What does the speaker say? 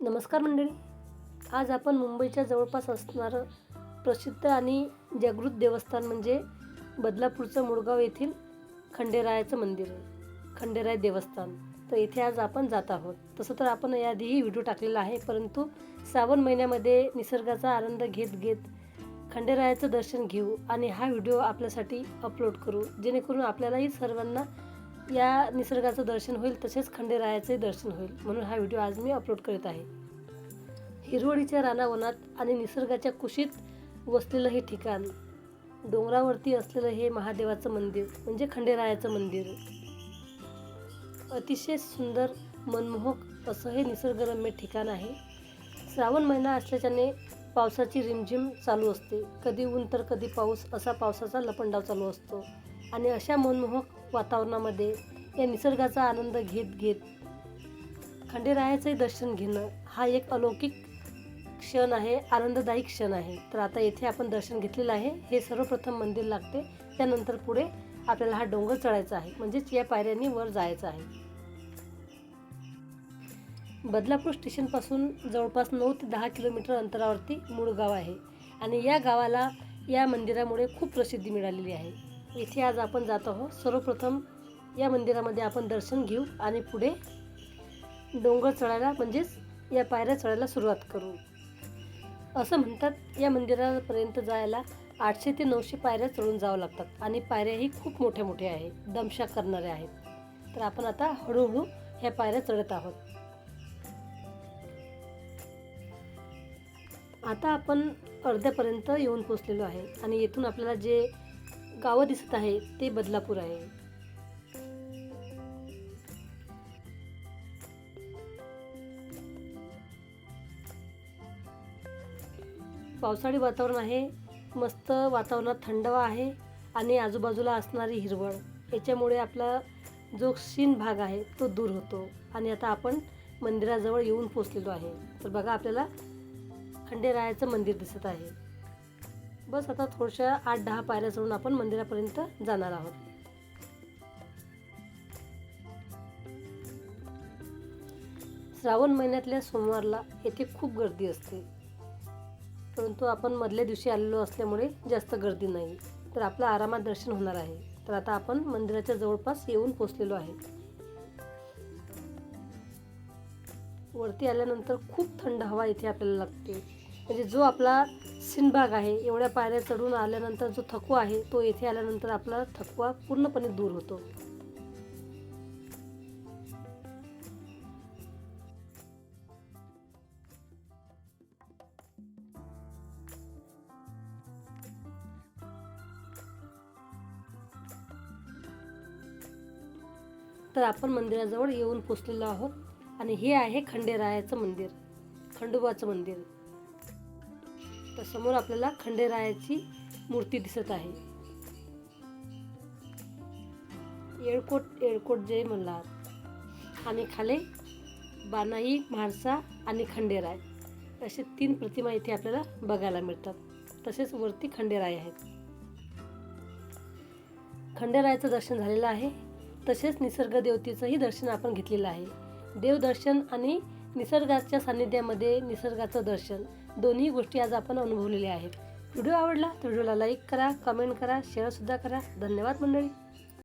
नमस्कार मंडळी. आज आपण मुंबईच्या जवळपास असणारं प्रसिद्ध आणि जागृत देवस्थान म्हणजे बदलापूरचं मुळगाव येथील खंडेरायाचं मंदिर खंडेराय देवस्थान. तर इथे आज आपण जात आहोत. तसं तर आपण याआधीही व्हिडिओ टाकलेला आहे परंतु श्रावण महिन्यामध्ये निसर्गाचा आनंद घेत घेत खंडेरायाचं दर्शन घेऊ आणि हा व्हिडिओ आपल्यासाठी अपलोड करू जेणेकरून आपल्यालाही सर्वांना या निसर्गाचं दर्शन होईल तसेच खंडेरायाचे दर्शन होईल म्हणून हा व्हिडिओ आज मी अपलोड करीत आहे. हिरवळीच्या रानावनात आणि निसर्गाच्या कुशीत वसलेलं हे ठिकाण डोंगरावरती असलेलं हे महादेवाचं मंदिर म्हणजे खंडेरायाचं मंदिर. अतिशय सुंदर मनमोहक असं हे निसर्गरम्य ठिकाण आहे. श्रावण महिना असल्याच्याने पावसाची रिमझिम चालू असते. कधी ऊन तर कधी पाऊस असा पावसाचा लपंडाव चालू असतो. आणि अशा मनमोहक वातावरणामध्ये या निसर्गाचा आनंद घेत घेत खंडेरायाचे दर्शन घेणं हा एक अलौकिक क्षण आहे आनंददायी क्षण आहे. तर आता येथे आपण दर्शन घेतलेलं आहे. हे सर्वप्रथम मंदिर लागते. त्यानंतर पुढे आपल्याला हा डोंगर चढायचा आहे. म्हणजेच या पायऱ्यांनी वर जायचं आहे. बदलापूर स्टेशनपासून जवळपास नऊ ते दहा किलोमीटर अंतरावरती मूळ गाव आहे. आणि या गावाला या मंदिरामुळे खूप प्रसिद्धी मिळालेली आहे. इथे आज आपण जात आहोत. सर्वप्रथम या मंदिरामध्ये आपण दर्शन घेऊ आणि पुढे डोंगर चढायला म्हणजेच या पायऱ्या चढायला सुरुवात करू. असं म्हणतात या मंदिरापर्यंत जायला आठशे ते नऊशे पायऱ्या चढून जावं लागतात आणि पायऱ्याही खूप मोठ्या मोठ्या आहेत दमशा करणाऱ्या आहेत. तर आपण आता हळूहळू ह्या पायऱ्या चढत आहोत. आता आपण अर्ध्यापर्यंत येऊन पोचलेलो आहे आणि येथून आपल्याला जे गावं दिसत आहे ते बदलापूर आहे. पावसाळी वातावरण आहे मस्त वातावरणात थंडवा आहे आणि आजूबाजूला असणारी हिरवळ. याच्यामुळे आपला जो क्षीण भाग आहे तो दूर होतो आणि आता आपण मंदिराजवळ येऊन पोचलेलो आहे. तर बघा आपल्याला खंडेरायाचं मंदिर दिसत आहे. बस आता थोड्याशा आठ दहा पायऱ्या चढून आपण मंदिरापर्यंत जाणार आहोत. श्रावण महिन्यातल्या सोमवारला येथे खूप गर्दी असते. परंतु आपण मधल्या दिवशी आलेलो असल्यामुळे जास्त गर्दी नाही. तर आपलं आरामात दर्शन होणार आहे. तर आता आपण मंदिराच्या जवळपास येऊन पोचलेलो आहे. वरती आल्यानंतर खूप थंड हवा इथे आपल्याला लागते. म्हणजे जो आपला सिनबाग आहे एवढ्या पायऱ्या चढून आल्यानंतर जो थकवा आहे तो येथे आल्यानंतर आपला थकवा पूर्णपणे दूर होतो. तर आपण मंदिराजवळ येऊन पोचलेलो आहोत आणि हे आहे खंडेरायाचं मंदिर खंडोबाचं मंदिर. तर समोर आपल्याला खंडेरायाची मूर्ती दिसत आहे. येळकोट येळकोट जय म्हणलात आणि खाली बानाई म्हाळसा आणि खंडेराय असे तीन प्रतिमा इथे आपल्याला बघायला मिळतात. तसेच वरती खंडेराय आहेत. खंडेरायाचं दर्शन झालेलं आहे. तसेच निसर्ग देवतेचंही दर्शन आपण घेतलेलं आहे. देवदर्शन आणि निसर्गाच्या सान्निध्यामध्ये निसर्गाचं दर्शन. दोन्ही गोष्टी आज आपण अनुभवलेल्या आहेत. व्हिडिओ आवडला तर व्हिडिओला लाईक करा कमेंट करा शेअरसुद्धा करा. धन्यवाद मंडळी.